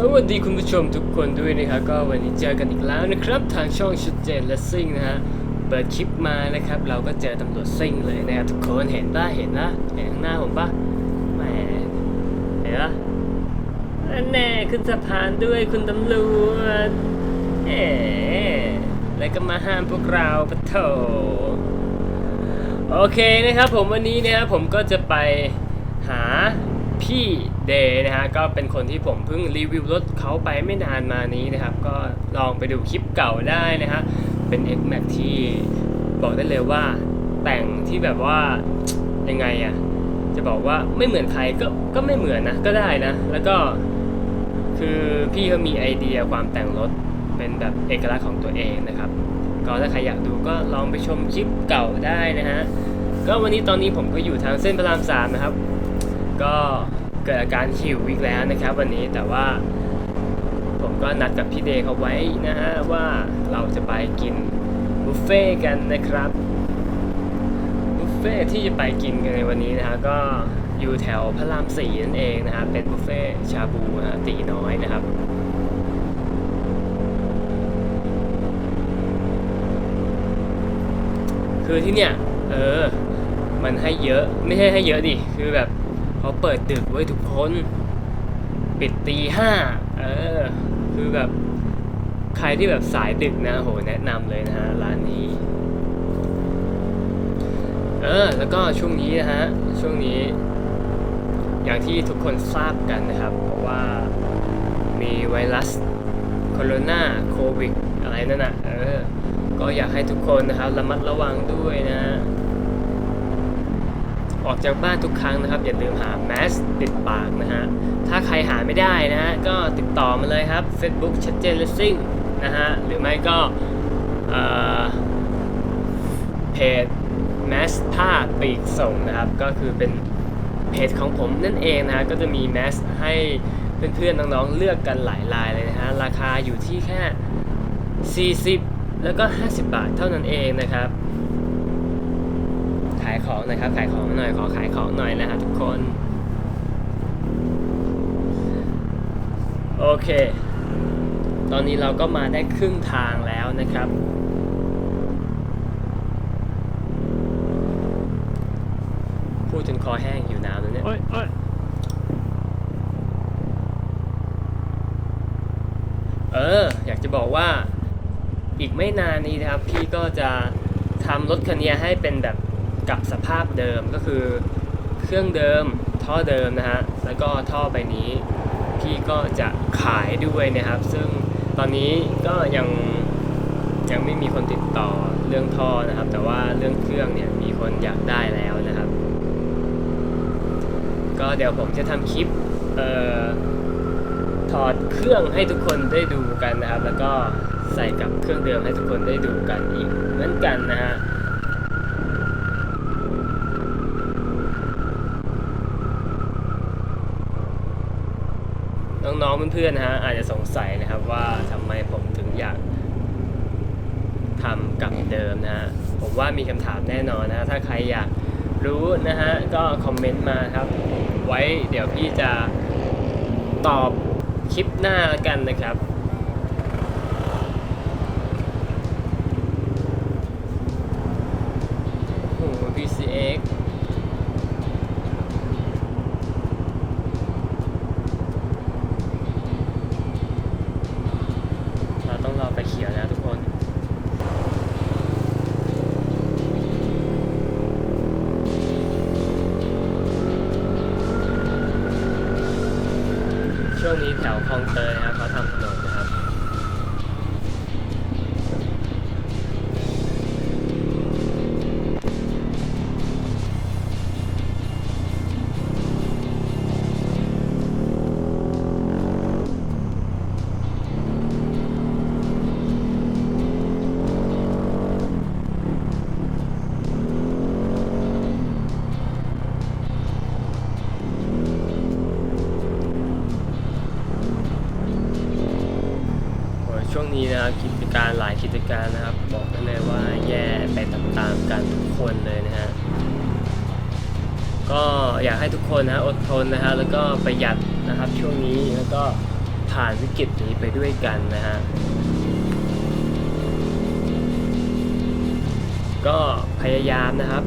สวัสดีคุณผู้ชมทุกคนด้วยนะครับก็วันนี้เจอกันอีกแล้วนะครับทางช่องชุดเจนและซิ่งนะฮะเปิดคลิปมานะครับ เราก็เจอตำรวจซิ่งเลยนะครับทุกคนเห็นป่ะเห็นนะเห็นข้างหน้าผมป่ะแหมเห็นป่ะอันแน่ขึ้นสะพานด้วยคุณตำรวจเอ๋แล้วก็มาห้ามพวกเราปะโถโอเคนะครับผมวันนี้นะครับผมก็จะไปหา พี่เดย์นะฮะก็เป็นคนที่ผมเพิ่งรีวิวรถเขาไปไม่นานมานี้นะครับ ก็ลองไปดูคลิปเก่าได้นะฮะเป็น X Max ที่บอกได้เลยว่าแต่งที่แบบว่ายังไงอะจะบอกว่าไม่เหมือนใครก็ก็ไม่เหมือนนะก็ได้นะ แล้วก็คือพี่เขามีไอเดียความแต่งรถเป็นแบบเอกลักษณ์ของตัวเองนะครับก็ถ้าใครอยากดูก็ลองไปชมคลิปเก่าได้นะฮะก็วันนี้ตอนนี้ผมก็อยู่ทางเส้นพระรามสามนะครับ ก็เกิดอาการหิวอีกแล้วนะครับ วันนี้แต่ว่าผมก็นัดกับพี่เดย์เขาไว้นะฮะว่าเราจะไปกินบุฟเฟ่ต์กันนะครับบุฟเฟ่ต์ที่จะไปกินกันในวันนี้นะฮะก็อยู่แถวพระรามสี่นั่นเองนะฮะเป็นบุฟเฟ่ต์ชาบูนะฮะตีน้อยนะครับคือที่เนี่ยเออมันให้เยอะไม่ใช่ให้เยอะดิคือแบบ เขาเปิดดึกไว้ทุกคน ปิดตีห้าเออ คือแบบใครที่แบบสายดึกนะโหแนะนำเลยนะฮะร้านนี้ เออ แล้วก็ช่วงนี้นะฮะ ช่วงนี้ อย่างที่ทุกคนทราบกันนะครับ เพราะว่ามีไวรัสโคโรนาโควิดอะไรนั่นน่ะเออ ก็อยากให้ทุกคนนะครับระมัดระวังด้วยนะ ออกจากบ้านทุกครั้งนะครับ อย่าลืมหาแมสปิดปากนะฮะ ถ้าใครหาไม่ได้นะฮะ ก็ติดต่อมาเลยครับ Facebook ชัดเจนเลสซิ่งนะฮะ หรือไม่ก็เพจแมสผ้าปีกส่งนะครับ ก็คือเป็นเพจของผมนั่นเองนะฮะ ก็จะมีแมสให้เพื่อนๆน้องๆเลือกกันหลายลายเลยนะฮะ ราคาอยู่ที่แค่ 40 แล้วก็ 50 บาทเท่านั้นเองนะครับายของหนะครับ ขายของหน่อยขอขายของหน่อยนะฮะทุกคน โอเค ตอนนี้เราก็มาได้ครึ่งทางแล้วนะครับพูดจนคอแห้งอยู่น้ำแล้วเนี่ย โอ้ยโอ้ยเออ อยากจะบอกว่าอีกไม่นานนี้นะครับ พี่ก็จะทำรถคันนี้ให้เป็นแบบ กับสภาพเดิมก็คือเครื่องเดิมท่อเดิมนะฮะแล้วก็ท่อใบนี้พี่ก็จะขายด้วยนะครับ ซึ่งตอนนี้ก็ยังยังไม่มีคนติดต่อเรื่องท่อนะครับ แต่ว่าเรื่องเครื่องเนี่ยมีคนอยากได้แล้วนะครับ ก็เดี๋ยวผมจะทำคลิปเอ่อถอดเครื่องให้ทุกคนได้ดูกันนะครับ แล้วก็ใส่กับเครื่องเดิมให้ทุกคนได้ดูกันอีกเหมือนกันนะฮะ น้องๆเพื่อนๆนะฮะอาจจะสงสัยนะครับว่าทำไมผมถึงอยากทำกับเดิมนะฮะผมว่ามีคำถามแน่นอนนะฮะถ้าใครอยากรู้นะฮะก็คอมเมนต์มาครับ ไว้เดี๋ยวพี่จะตอบคลิปหน้าแล้วกันนะครับ ช่วงนี้นะครับกิจการหลายกิจการนะครับ บอกได้เลยว่าแย่ไปตามๆกันทุกคนเลยนะฮะก็อยากให้ทุกคนนะฮะอดทนนะฮะแล้วก็ประหยัดนะครับช่วงนี้แล้วก็ผ่านวิกฤตนี้ไปด้วยกันนะฮะก็พยายามนะครับ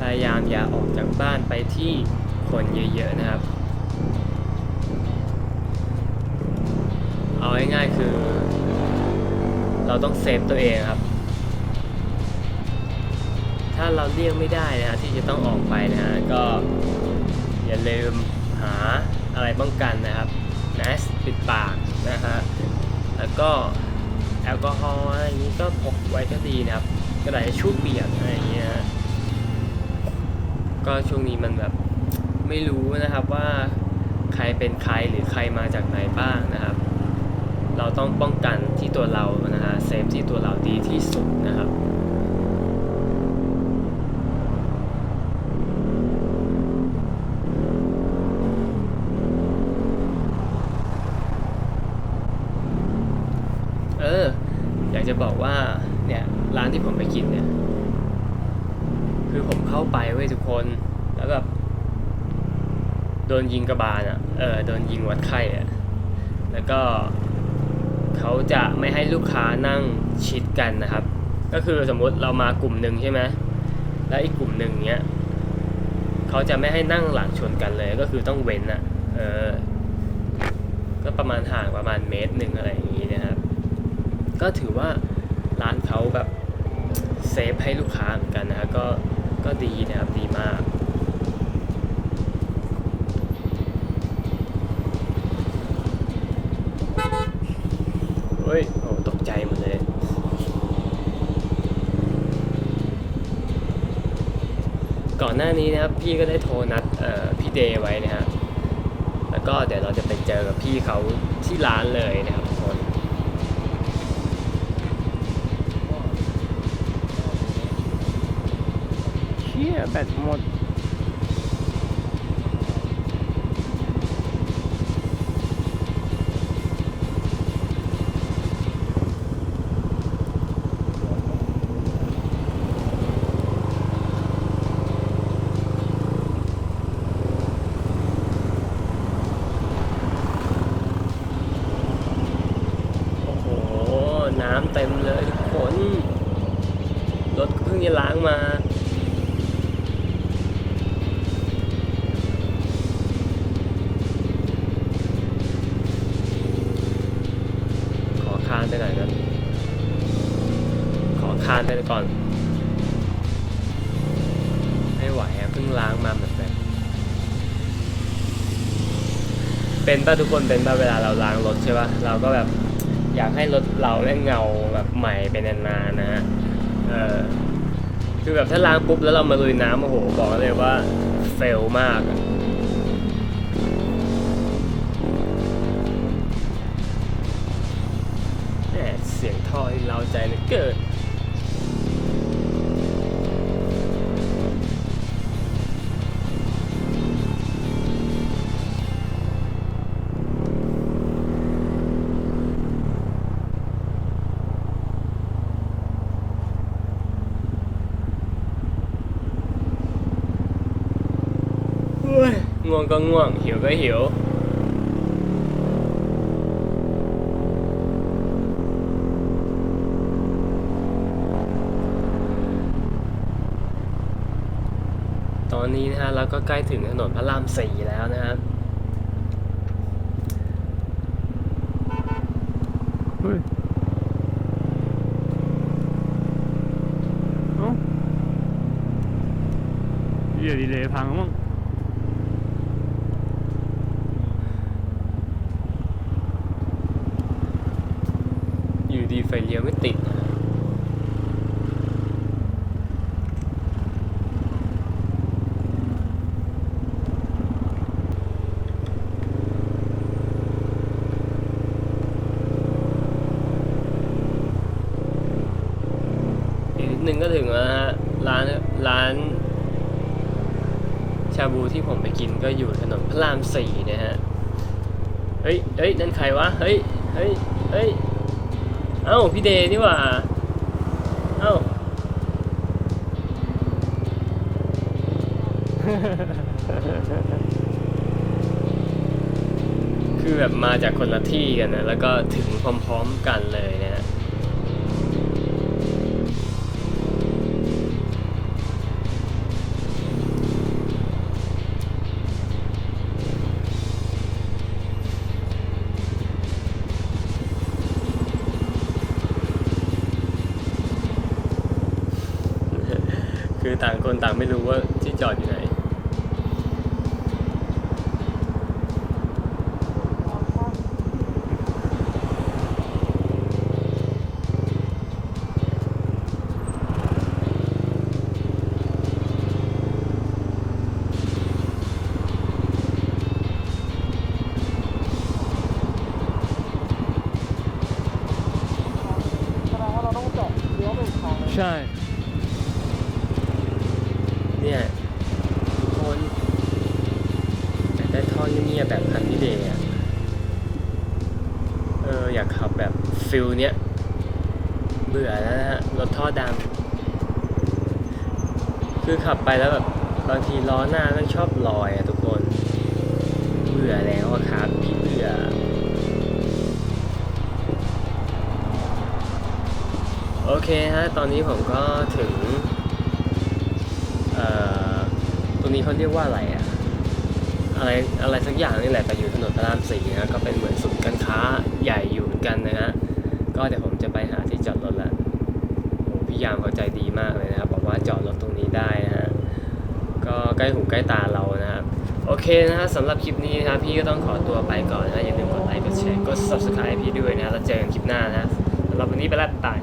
พยายามอย่าออกจากบ้านไปที่คนเยอะๆนะครับ เอาง่ายๆคือ เราต้องเซฟตัวเองครับ ถ้าเราเลี่ยงไม่ได้นะฮะที่จะต้องออกไปนะฮะก็อย่าลืมหาอะไรป้องกันนะครับแมสปิดปากนะฮะแล้วก็แอลกอฮอล์อะไรอย่างนี้ก็พกไว้ก็ดีนะครับ กระดาษชู่เปียกอะไรอย่างเงี้ยก็ช่วงนี้มันแบบไม่รู้นะครับว่าใครเป็นใครหรือใครมาจากไหนบ้างนะครับ เราต้องป้องกันที่ตัวเรานะฮะเซฟที่ตัวเราดีที่สุดนะครับเอออยากจะบอกว่าเนี่ยร้านที่ผมไปกินเนี่ย คือผมเข้าไปเว้ยทุกคนแล้วแบบโดนยิงกระบาลอะเออโดนยิงวัดไข้อะแล้วก็ เขาจะไม่ให้ลูกค้านั่งชิดกันนะครับ ก็คือสมมุติเรามากลุ่มหนึ่งใช่ไหมแล้วอีกกลุ่มหนึ่งเนี้ยเขาจะไม่ให้นั่งหลังชนกันเลยก็คือต้องเว้นอะเออก็ประมาณห่างประมาณเมตรหนึ่งอะไรอย่างนี้นะครับ ก็ถือว่าร้านเขาแบบเซฟให้ลูกค้าเหมือนกันนะฮะก็ก็ดีนะครับดีมาก เฮ้ย โอ้ ตกใจหมดเลยก่อนหน้านี้นะครับพี่ก็ได้โทรนัดพี่เดย์ไว้นะฮะแล้วก็เดี๋ยวเราจะไปเจอกับพี่เขาที่ร้านเลยนะครับทุกคนเชี่ยแบตหมด โอ้โห น้ำเต็มเลยทุกคนรถเพิ่งจะล้างมาขอคานไปหนนะขอคานไปก่อน ไม่ไหวอะเพิ่งล้างมาแบบแบบเป็นป่ะทุกคนเป็นป่ะเวลาเราล้างรถใช่ป่ะเราก็แบบ อยากให้รถเราได้เงาแบบใหม่ไปนานๆนะฮะเออคือแบบถ้าล้างปุ๊บแล้วเรามาลุยน้ำโอ้โหบอกเลยว่าเฟลมากเสียงท่อที่เราใจเหลือเกิน ง่วงก็ง่วง หิวก็หิวตอนนี้นะฮะเราก็ใกล้ถึงถนนพระรามสี่แล้วนะครับเฮ้ยเฮ้ยดีเลยพังมั้ง อ ยเลี้ยวไม่ติดนะอีกนิดนึงก็ถึงแล้วฮะร้านร้าน ชาบูที่ผมไปกินก็อยู่ถนนพระรามสี่นะฮะ เฮ้ยเฮ้ยนั่นใครวะ เฮ้ย เฮ้ย เฮ้ย เอ้าพี่เดย์นี่หว่า เอ้าคคือแบบมาจากคนละที่กันนะ แล้วก็ถึงพร้อมๆกันเลยนะฮะ คือต่างคนต่างไม่รู้ว่าที่จอดอยู่ไหนแส ฟิลเนี้ยเบื่อแล้วนะฮะรถท่อดัง คือขับไปแล้วแบบบางทีล้อหน้ามันชอบลอยอะทุกคนเบื่อแล้วอะครับพี่เบื่อโอเคฮะตอนนี้ผมก็ถึงเอ่อตรงนี้เขาเรียกว่าอะไรอะอะไรอะไรสักอย่างนี่แหละแต่อยู่ถนนพระรามสี่นะก็เป็นเหมือนศูนย์การค้าใหญ่อยู่เหมือนกันนะฮะ ก็เดี๋ยวผมจะไปหาที่จอดรถละพี่ยามเขาใจดีมากเลยนะครับ บอกว่าจอดรถตรงนี้ได้นะฮะก็ใกล้หูใกล้ตาเรานะครับ โอเคนะฮะสำหรับคลิปนี้นะครับพี่ก็ต้องขอตัวไปก่อนนะอย่าลืมกดไลค์กดแชร์กด subscribe พี่ด้วยนะแล้วเจอกันคลิปหน้านะสำหรับวันนี้ไปแล้วตาย